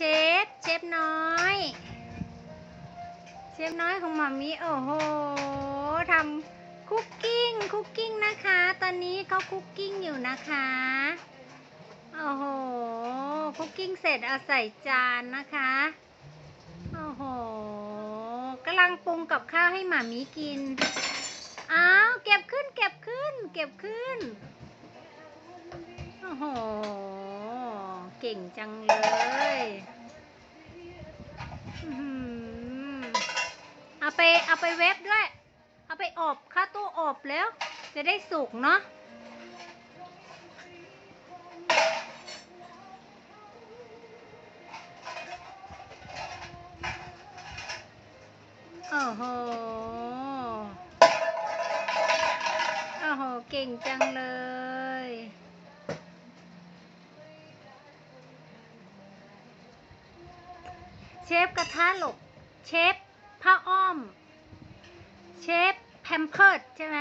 เชฟเชฟน้อย เชฟน้อยของหมามีโอ้โหทำคุกกิ้งคุกกิ้งนะคะ ตอนนี้เขาคุกกิ้งอยู่นะคะโอ้โหคุกกิ้งเสร็จเอาใส่จานนะคะโอ้โหกำลังปรุงกับข้าวให้หมามีกินอ้าวเก็บขึ้นเก็บขึ้น เก็บขึ้นโอ้โห ก่งจังเลยเอาไปเอาไปเว็บด้วย เอาไปอบเข้าตู้อบแล้ว จะได้สุกเนาะโอ้โหโอ้โห เก่งจังเลย เชฟกระทะหลกเชฟผ้าอ้อม เชฟแพมเพิร์ดใช่ไหม